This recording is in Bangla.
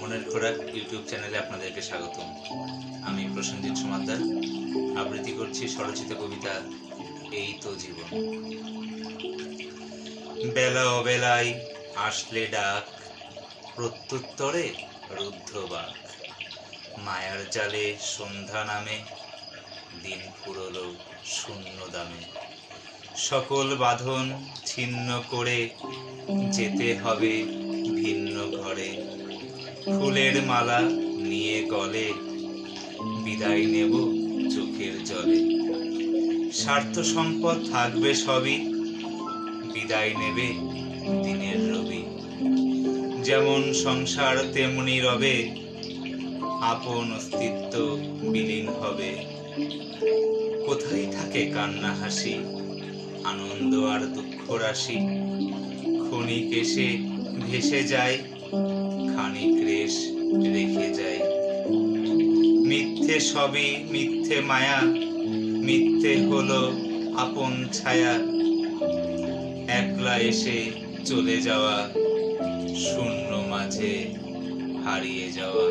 মনের খোরাক ইউটিউব চ্যানেলে আপনাদেরকে স্বাগতম। আমি প্রসেনজিৎ সমাদ্দার। আবৃত্তি করছি স্বরচিত কবিতা এই তো জীবন। বেলা অবেলায় আসলে ডাক, প্রত্যুত্তরে রুদ্ধ বাক। মায়ার জালে সন্ধ্যা নামে, দিন ফুরলো শূন্য দামে। সকল বাঁধন ছিন্ন করে যেতে হবে ভিন্ন ঘরে। ফুলের মালা নিয়ে গলে বিদায় নেব চোখের জলে। স্বার্থ সম্পদ থাকবে সবই বিদায় নেবে দিনের রবি। যেমন সংসার তেমনি রবে আপন অস্তিত্ব বিলীন হবে। কোথায় থাকে কান্না হাসি আনন্দ আর দুঃখ রাশি? ক্ষণিক এসে ভেসে যায়, খানিক রেশ রেখে যায়। মিথ্যে সবই মিথ্যে মায়া, মিথ্যে হলো আপন ছায়া। একলা এসে চলে যাওয়া, শূন্য মাঝে হারিয়ে যাওয়া।